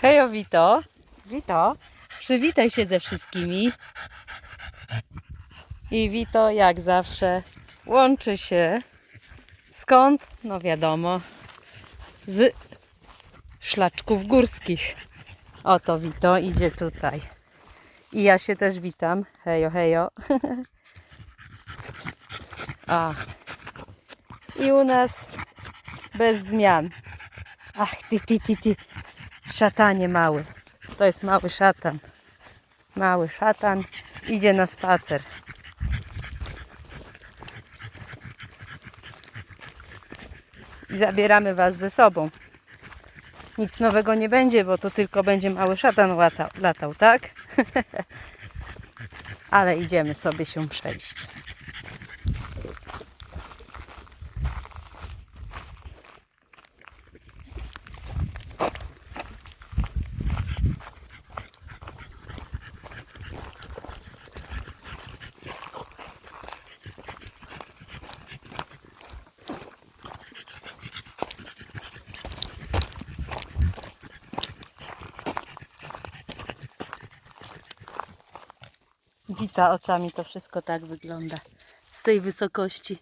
Hejo Wito. Wito, przywitaj się ze wszystkimi. I Wito, jak zawsze, łączy się. Skąd? No wiadomo, z szlaczków górskich. Oto Wito idzie tutaj. I ja się też witam. Hejo, hejo. A. I u nas bez zmian. Ach, ty, ty, ty, ty. Szatanie mały. To jest mały szatan. Mały szatan idzie na spacer. I zabieramy Was ze sobą. Nic nowego nie będzie, bo to tylko będzie mały szatan latał, latał tak? Ale idziemy sobie się przejść. Wita oczami to wszystko tak wygląda. Z tej wysokości.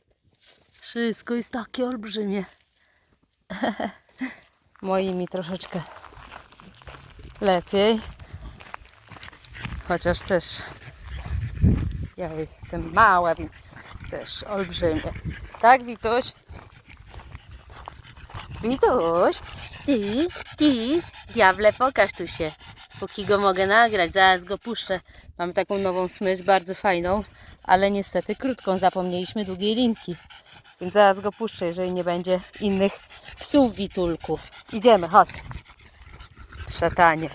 Wszystko jest takie olbrzymie. Moimi troszeczkę lepiej. Chociaż też ja jestem mała, więc też olbrzymie. Tak, Wituś? Wituś, ty, ty, diable, pokaż tu się. Póki go mogę nagrać, zaraz go puszczę. Mam taką nową smycz, bardzo fajną, ale niestety krótką, zapomnieliśmy długiej linki. Więc zaraz go puszczę, jeżeli nie będzie innych psów w Witulku. Idziemy, chodź. Szatanie.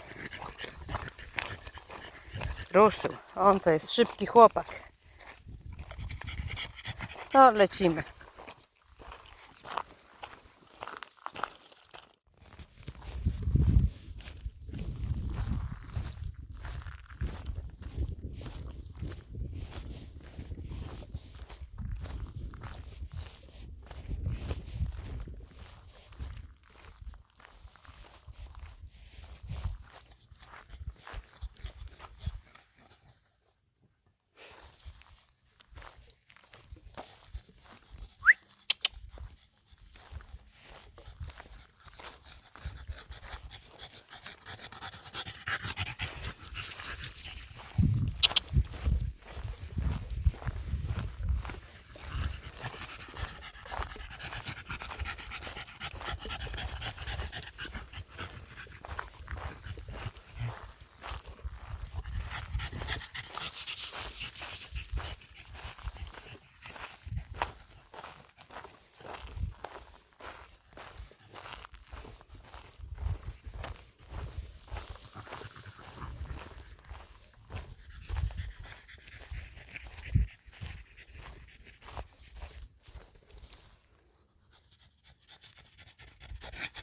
Ruszył. On to jest szybki chłopak. No, lecimy.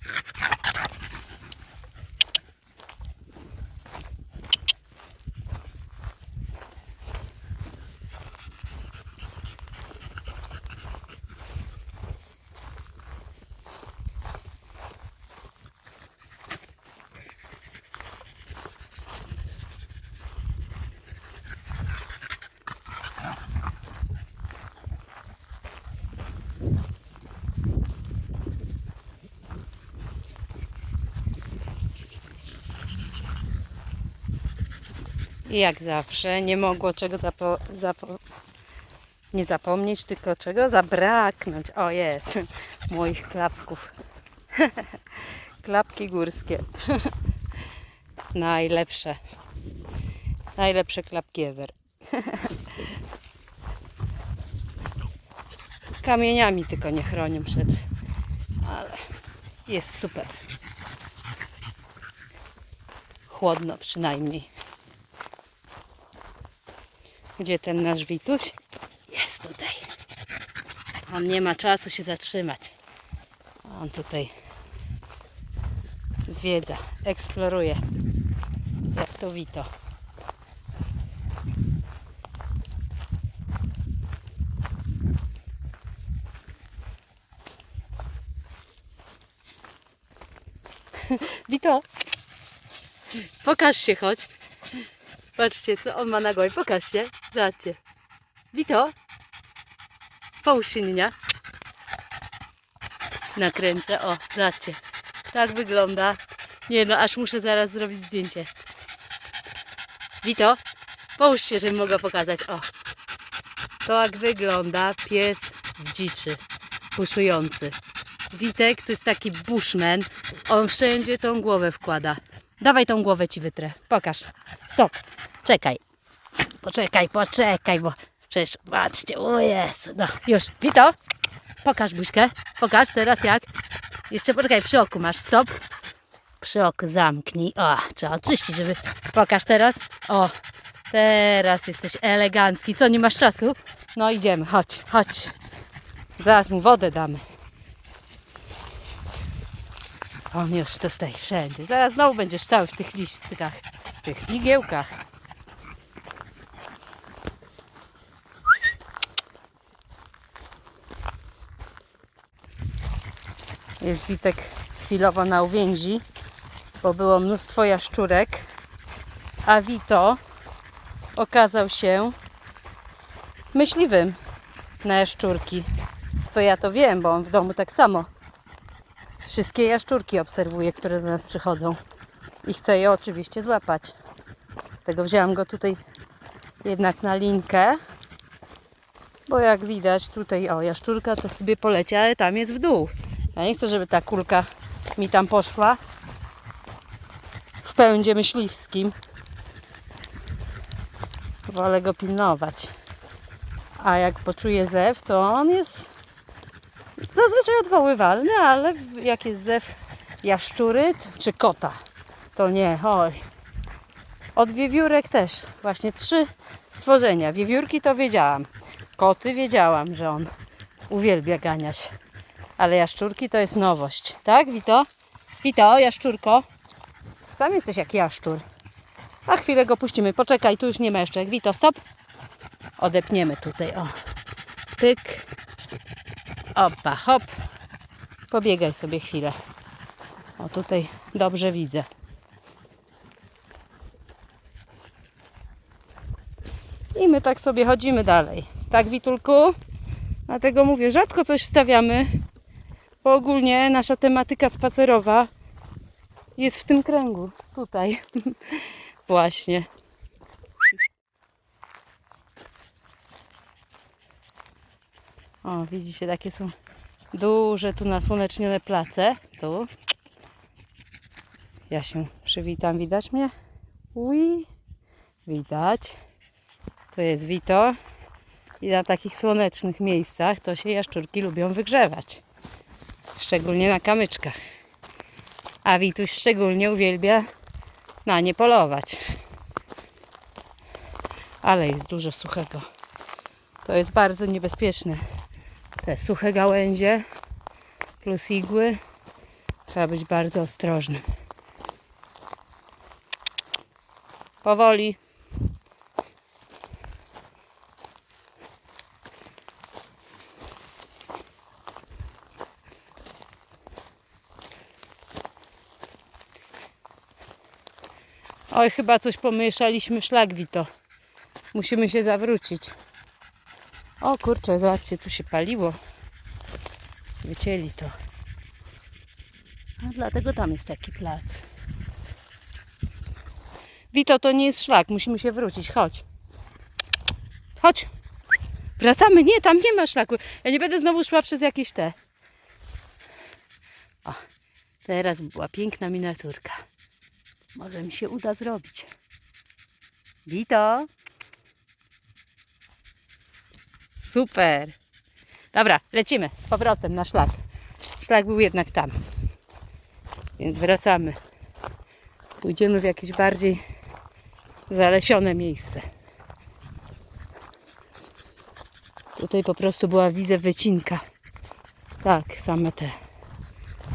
あっ! I jak zawsze nie mogło czego zapo, zapo, nie zapomnieć, tylko czego zabraknąć. O jest, moich klapków. Klapki górskie. Najlepsze. Najlepsze klapki ever. Kamieniami tylko nie chronią przed. Ale jest super. Chłodno przynajmniej. Gdzie ten nasz Wituś? Jest tutaj. On nie ma czasu się zatrzymać. On tutaj zwiedza, eksploruje. Jak to Wito. Wito! Pokaż się, chodź. Patrzcie, co on ma na głowie. Pokaż się. Zobaczcie. Wito. Połóż się. Nakręcę. O, zobaczcie. Tak wygląda. Nie no, aż muszę zaraz zrobić zdjęcie. Wito, połóż się, żebym mogła pokazać. O. Tak wygląda pies w dziczy. Puszujący. Witek to jest taki bushman. On wszędzie tą głowę wkłada. Dawaj tą głowę ci wytrę. Pokaż. Stop. Czekaj. Poczekaj, poczekaj, bo przecież patrzcie, o Jezu. No, już. Wito, pokaż buźkę. Pokaż teraz jak. Jeszcze poczekaj, przy oku masz. Stop. Przy oku zamknij. O, trzeba oczyścić, żeby... Pokaż teraz. O, teraz jesteś elegancki. Co, nie masz czasu? No idziemy, chodź, chodź. Zaraz mu wodę damy. On już tutaj wszędzie. Zaraz znowu będziesz cały w tych listkach, w tych igiełkach. Jest Witek chwilowo na uwięzi, bo było mnóstwo jaszczurek, a Wito okazał się myśliwym na jaszczurki. To ja to wiem, bo on w domu tak samo wszystkie jaszczurki obserwuje, które do nas przychodzą i chce je oczywiście złapać. Dlatego wzięłam go tutaj jednak na linkę, bo jak widać tutaj, o jaszczurka to sobie poleci, ale tam jest w dół. Ja nie chcę, żeby ta kulka mi tam poszła w pędzie myśliwskim. Wolę go pilnować. A jak poczuje zew, to on jest zazwyczaj odwoływalny, ale jak jest zew jaszczury czy kota, to nie, oj. Od wiewiórek też. Właśnie trzy stworzenia. Wiewiórki to wiedziałam. Koty wiedziałam, że on uwielbia ganiać. Ale jaszczurki to jest nowość. Tak, Wito? Wito, jaszczurko. Sam jesteś jak jaszczur. A chwilę go puścimy. Poczekaj, tu już nie ma jeszcze. Wito, stop. Odepniemy tutaj, o. Pyk. Opa, hop. Pobiegaj sobie chwilę. O, tutaj dobrze widzę. I my tak sobie chodzimy dalej. Tak, Witulku? Dlatego mówię, rzadko coś wstawiamy, bo ogólnie nasza tematyka spacerowa jest w tym kręgu. Tutaj. Właśnie. O, widzicie, takie są duże tu nasłonecznione place. Tu. Ja się przywitam, widać mnie? Ui, widać. To jest Wito. I na takich słonecznych miejscach to się jaszczurki lubią wygrzewać. Szczególnie na kamyczkach. A Wituś szczególnie uwielbia na nie polować. Ale jest dużo suchego. To jest bardzo niebezpieczne. Te suche gałęzie plus igły. Trzeba być bardzo ostrożnym. Powoli. Oj, chyba coś pomieszaliśmy szlak, Wito. Musimy się zawrócić. O kurczę, zobaczcie, tu się paliło. Wycięli to. A dlatego tam jest taki plac. Wito, to nie jest szlak, musimy się wrócić. Chodź. Chodź. Wracamy. Nie, tam nie ma szlaku. Ja nie będę znowu szła przez jakieś te. O, teraz była piękna miniaturka. Może mi się uda zrobić. Wito. Super. Dobra, lecimy z powrotem na szlak. Szlak był jednak tam. Więc wracamy. Pójdziemy w jakieś bardziej zalesione miejsce. Tutaj po prostu była widzę wycinka. Tak, same te.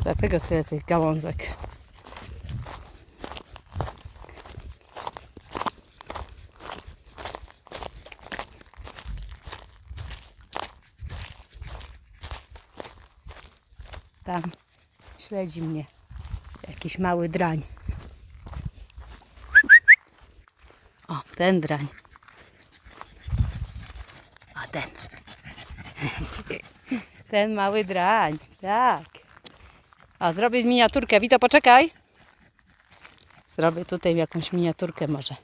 Dlatego tyle tych gałązek. Tam śledzi mnie jakiś mały drań. ten drań. A ten. Ten mały drań, tak. A zrobię miniaturkę. Wito, poczekaj. Zrobię tutaj jakąś miniaturkę może.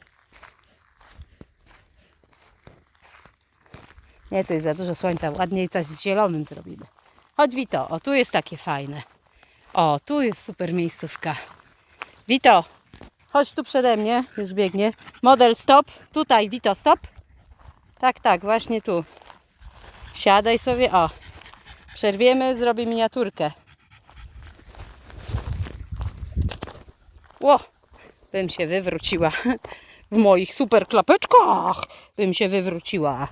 Nie, to jest za dużo słońca. Ładniej coś z zielonym zrobimy. Chodź Wito, o tu jest takie fajne. O, tu jest super miejscówka. Wito, chodź tu przede mnie, już biegnie. Model stop, tutaj Wito stop. Tak, tak, właśnie tu. Siadaj sobie, o. Przerwiemy, zrobię miniaturkę. Ło, bym się wywróciła. W moich super klapeczkach bym się wywróciła.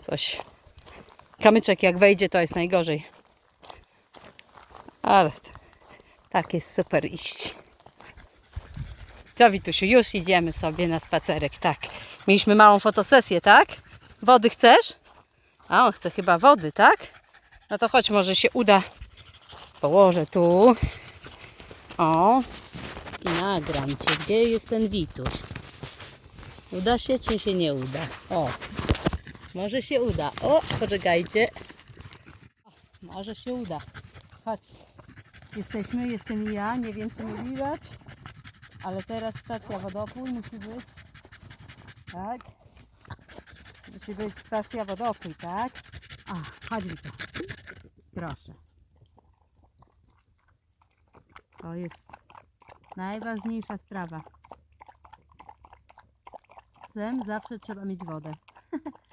Coś. Kamyczek jak wejdzie, to jest najgorzej. Ale tak jest super iść. Co Witusiu, już idziemy sobie na spacerek, tak. Mieliśmy małą fotosesję, tak? Wody chcesz? A on chce chyba wody, tak? No to chodź, może się uda. Położę tu. O. I nagram cię. Gdzie jest ten Wituś? Uda się, czy się nie uda? O. Może się uda. O, poczekajcie. Może się uda. Chodź. Jesteśmy, jestem i ja. Nie wiem, czy mnie widać. Ale teraz stacja wodopój musi być. Tak. Musi być stacja wodopój, tak? A, chodź Wito. Proszę. To jest najważniejsza sprawa. Z psem zawsze trzeba mieć wodę.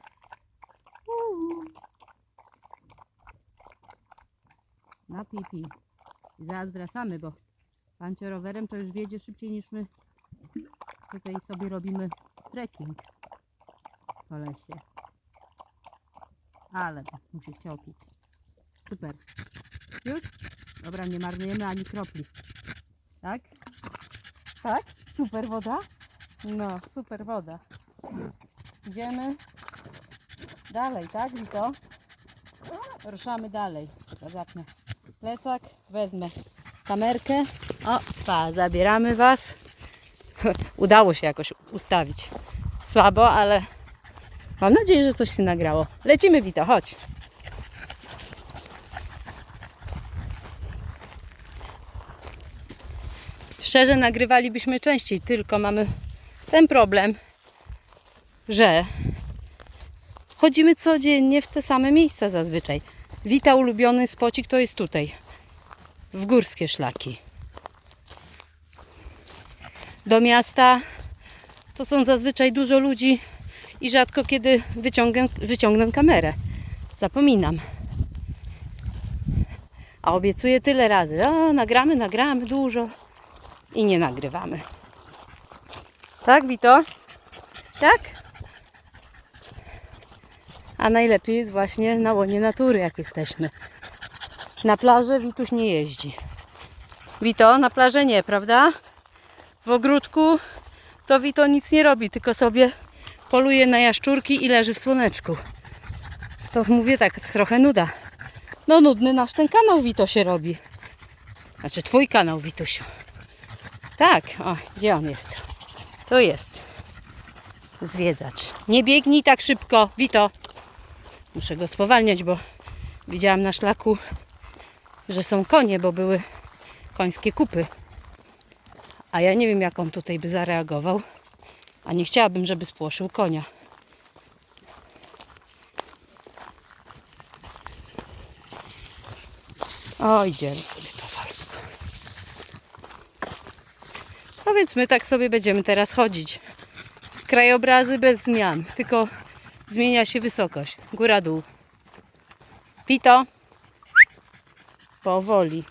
Na pipi. I zaraz wracamy, bo pancio rowerem to już wiedzie szybciej niż my tutaj sobie robimy trekking po lesie. Ale mu się chciał pić. Super. Już? Dobra, nie marnujemy ani kropli. Tak? Tak? Super woda? No, super woda. Idziemy dalej, tak, Wito? Ruszamy dalej. Zapnę plecak, wezmę kamerkę. O, pa, zabieramy Was. Udało się jakoś ustawić. Słabo, ale mam nadzieję, że coś się nagrało. Lecimy, Wito, chodź. Szczerze nagrywalibyśmy częściej, tylko mamy ten problem, że chodzimy codziennie w te same miejsca zazwyczaj. Wita ulubiony spocik to jest tutaj, w górskie szlaki. Do miasta to są zazwyczaj dużo ludzi i rzadko kiedy wyciągę, wyciągnę kamerę. Zapominam. A obiecuję tyle razy, o nagramy, nagramy dużo i nie nagrywamy. Tak, Wito? Tak? A najlepiej jest właśnie na łonie natury, jak jesteśmy. Na plażę Wituś nie jeździ. Wito, na plażę nie, prawda? W ogródku to Wito nic nie robi, tylko sobie poluje na jaszczurki i leży w słoneczku. To mówię tak, trochę nuda. No nudny nasz ten kanał Wito się robi. Znaczy twój kanał Witusiu. Tak, o, gdzie on jest? Tu jest. Zwiedzacz. Nie biegnij tak szybko, Wito. Muszę go spowalniać, bo widziałam na szlaku, że są konie, bo były końskie kupy. A ja nie wiem, jak on tutaj by zareagował. A nie chciałabym, żeby spłoszył konia. O, idziemy sobie powolutku. No więc my tak sobie będziemy teraz chodzić. Krajobrazy bez zmian, tylko zmienia się wysokość. Góra-dół. Pito. Powoli.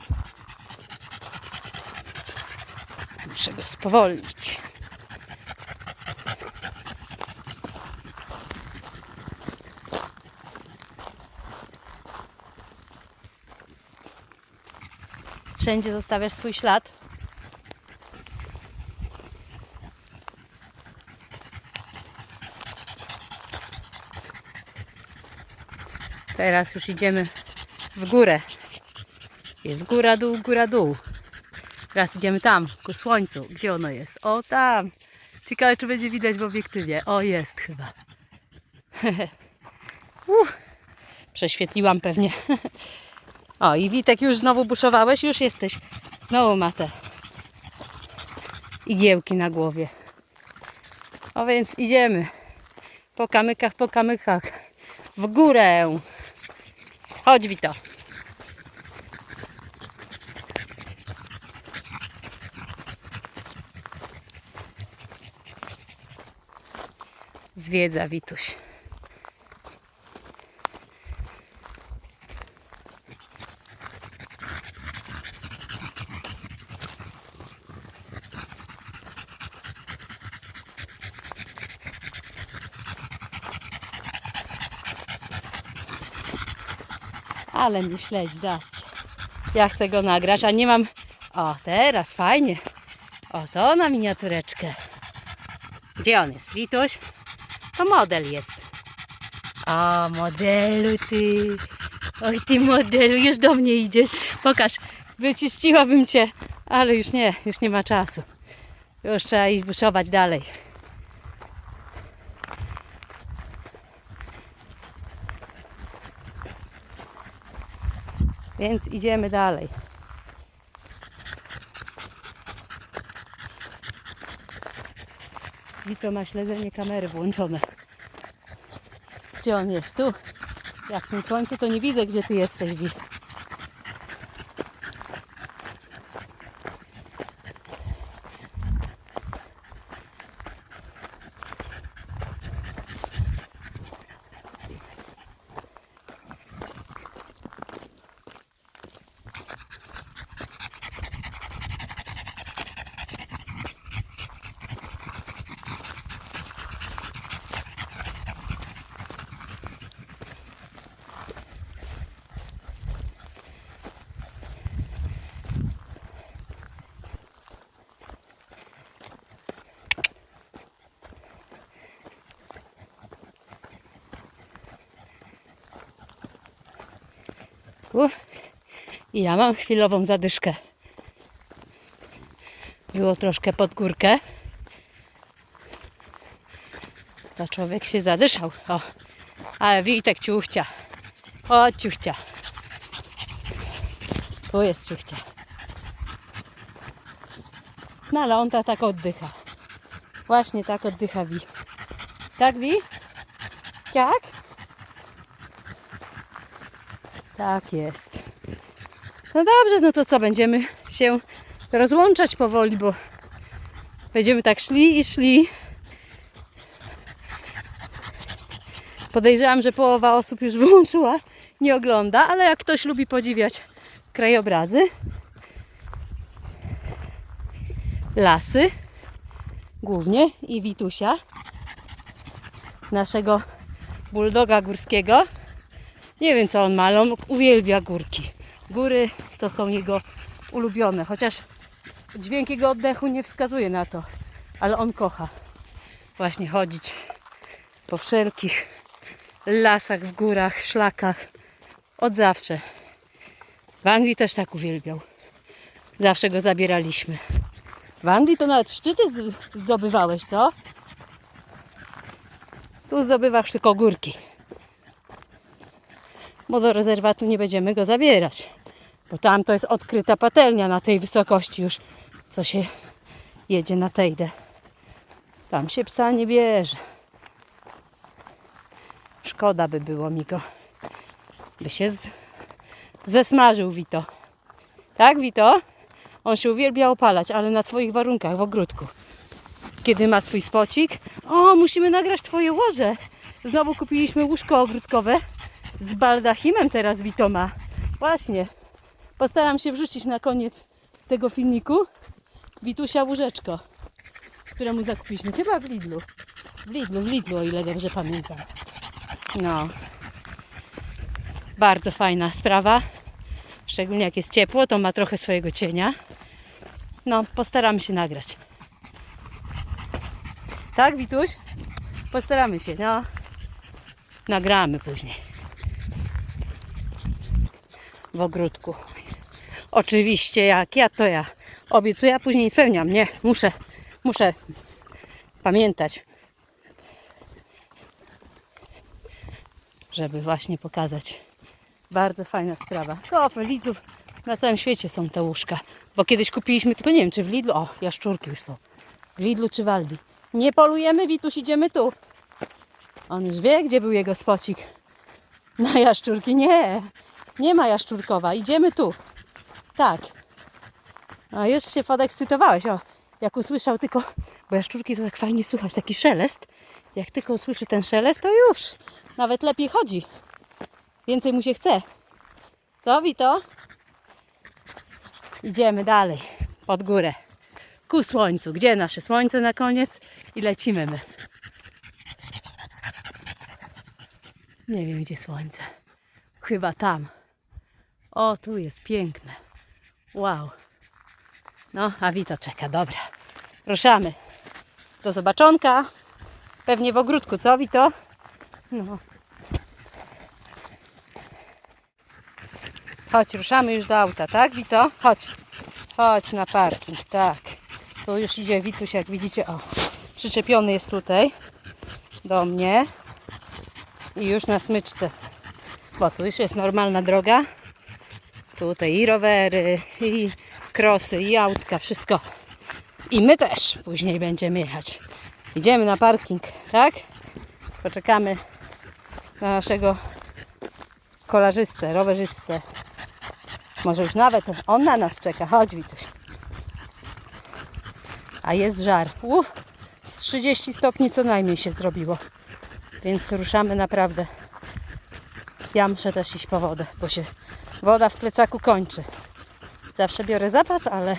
Muszę go spowolnić. Wszędzie zostawiasz swój ślad. Teraz już idziemy w górę. Jest góra, dół, góra, dół. Teraz idziemy tam, ku słońcu. Gdzie ono jest? O tam. Ciekawe, czy będzie widać w obiektywie. O, jest chyba. Uff, prześwietliłam pewnie. O, i Witek już znowu buszowałeś? Już jesteś. Znowu ma te igiełki na głowie. O więc idziemy. Po kamykach, po kamykach. W górę. Chodź, Wito. Zwiedza Wituś. Ale mnie śledź, zobaczcie. Ja chcę go nagrać, a nie mam... O, teraz fajnie. O, to na miniatureczkę. Gdzie on jest? Wituś? To model jest. O, modelu ty. Oj, ty modelu, już do mnie idziesz. Pokaż, wyczyściłabym cię, ale już nie, już nie ma czasu. Już trzeba iść buszować dalej. Więc idziemy dalej. Wito ma śledzenie kamery włączone. Gdzie on jest? Tu. Jak w tym słońcu to nie widzę, gdzie ty jesteś, Wi. U. I ja mam chwilową zadyszkę. Było troszkę pod górkę. To człowiek się zadyszał. O, ale Witek ciuchcia. O, ciuchcia. Tu jest ciuchcia. No ale on ta tak oddycha. Właśnie tak oddycha Wi. Tak Wi? Jak? Tak jest. No dobrze, no to co, będziemy się rozłączać powoli, bo będziemy tak szli i szli. Podejrzewam, że połowa osób już wyłączyła, nie ogląda, ale jak ktoś lubi podziwiać krajobrazy, lasy, głównie i Witusia, naszego bulldoga górskiego, nie wiem co on ma, ale on uwielbia górki. Góry to są jego ulubione, chociaż dźwięk jego oddechu nie wskazuje na to, ale on kocha właśnie chodzić po wszelkich lasach, w górach, szlakach. Od zawsze. W Anglii też tak uwielbiał. Zawsze go zabieraliśmy. W Anglii to nawet szczyty zdobywałeś, co? Tu zdobywasz tylko górki bo do rezerwatu nie będziemy go zabierać. Bo tam to jest odkryta patelnia na tej wysokości już, co się jedzie na tejdę. Tam się psa nie bierze. Szkoda by było mi go. By się z... zesmażył Wito. Tak, Wito? On się uwielbia opalać, ale na swoich warunkach w ogródku. Kiedy ma swój spocik. O, musimy nagrać twoje łoże. Znowu kupiliśmy łóżko ogródkowe z baldachimem teraz Wito ma. Właśnie. Postaram się wrzucić na koniec tego filmiku Witusia łóżeczko, które mu zakupiliśmy. Chyba w Lidlu. W Lidlu, w Lidlu, o ile dobrze pamiętam. No. Bardzo fajna sprawa. Szczególnie jak jest ciepło, to ma trochę swojego cienia. No, postaramy się nagrać. Tak, Wituś? Postaramy się, no. Nagramy później. W ogródku. Oczywiście, jak ja to ja obiecuję, a później nie spełniam. Nie, muszę, muszę pamiętać. Żeby właśnie pokazać. Bardzo fajna sprawa. To w Lidlu na całym świecie są te łóżka. Bo kiedyś kupiliśmy, tylko nie wiem czy w Lidlu, o jaszczurki już są. W Lidlu czy w Aldi. Nie polujemy, Wituś, idziemy tu. On już wie, gdzie był jego spocik. Na jaszczurki nie. Nie ma jaszczurkowa. Idziemy tu. Tak. No już się podekscytowałeś. O, jak usłyszał tylko, bo jaszczurki to tak fajnie słychać, taki szelest. Jak tylko usłyszy ten szelest, to już nawet lepiej chodzi. Więcej mu się chce. Co, Wito? Idziemy dalej, pod górę. Ku słońcu. Gdzie nasze słońce na koniec? I lecimy my. Nie wiem, gdzie słońce. Chyba tam. O, tu jest piękne. Wow. No, a Wito czeka, dobra. Ruszamy. Do zobaczonka. Pewnie w ogródku, co Wito? No. Chodź, ruszamy już do auta, tak Wito? Chodź. Chodź na parking, tak. Tu już idzie Wituś, jak widzicie, o. Przyczepiony jest tutaj do mnie. I już na smyczce. Bo tu już jest normalna droga. Tutaj i rowery, i krosy, i autka, wszystko. I my też później będziemy jechać. Idziemy na parking, tak? Poczekamy na naszego kolarzystę, rowerzystę. Może już nawet on na nas czeka. Chodź, Wituś. A jest żar. Uff, z 30 stopni co najmniej się zrobiło. Więc ruszamy naprawdę. Ja muszę też iść po wodę, bo się woda w plecaku kończy. Zawsze biorę zapas, ale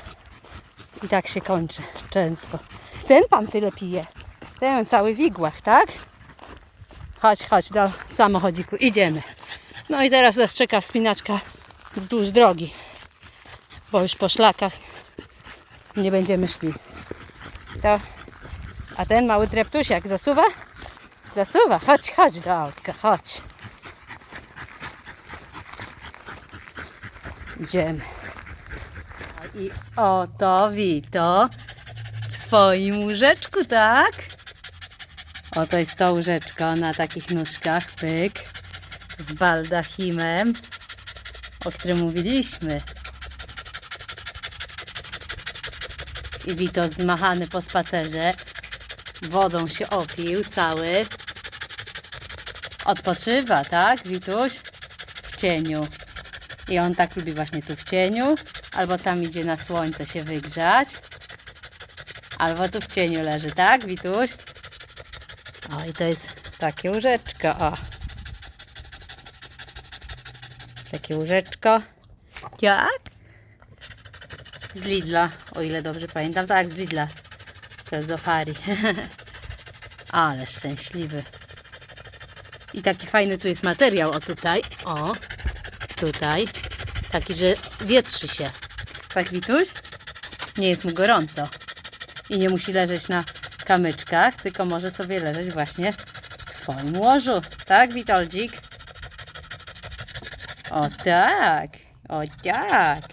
i tak się kończy często. Ten pan tyle pije. Ten cały wigłach, tak? Chodź, chodź do samochodziku. Idziemy. No i teraz nas czeka wspinaczka wzdłuż drogi. Bo już po szlakach nie będziemy szli. To, a ten mały treptusiak zasuwa? Zasuwa. Chodź, chodź do autka, chodź. Idziemy. I oto Wito w swoim łóżeczku, tak? Oto jest to łóżeczko na takich nóżkach, pyk, z baldachimem, o którym mówiliśmy. I Wito zmachany po spacerze, wodą się opił cały. Odpoczywa, tak, Wituś? W cieniu. I on tak lubi właśnie tu w cieniu, albo tam idzie na słońce się wygrzać, albo tu w cieniu leży, tak, Wituś? O, i to jest takie łóżeczko, o. Takie łóżeczko. Jak? Z Lidla, o ile dobrze pamiętam. Tak, z Lidla. To jest z Ofari. Ale szczęśliwy. I taki fajny tu jest materiał, o tutaj, o, tutaj, taki, że wietrzy się. Tak, Wituś? Nie jest mu gorąco. I nie musi leżeć na kamyczkach, tylko może sobie leżeć właśnie w swoim łożu. Tak, Witoldzik? O tak, o tak.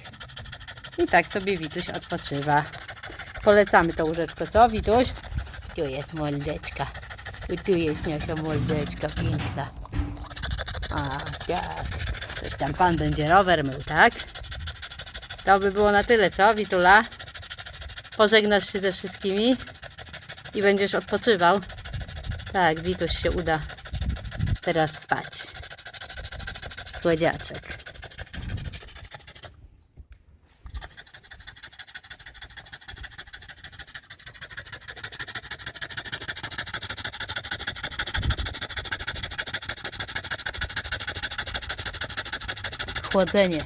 I tak sobie Wituś odpoczywa. Polecamy to łóżeczko, co Wituś? Tu jest moldeczka. Tu jest Niosio moldeczka piękna. A tak. Coś tam pan będzie rower mył, tak? To by było na tyle, co Witula? Pożegnasz się ze wszystkimi i będziesz odpoczywał. Tak, Wituś się uda teraz spać. Słodziaczek. Chłodzenie.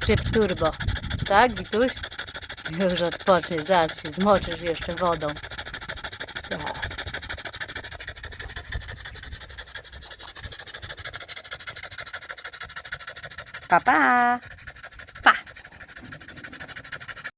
Tryb turbo. Tak, Wituś? Już odpoczniesz, zaraz się zmoczysz jeszcze wodą. Tak. Pa, pa!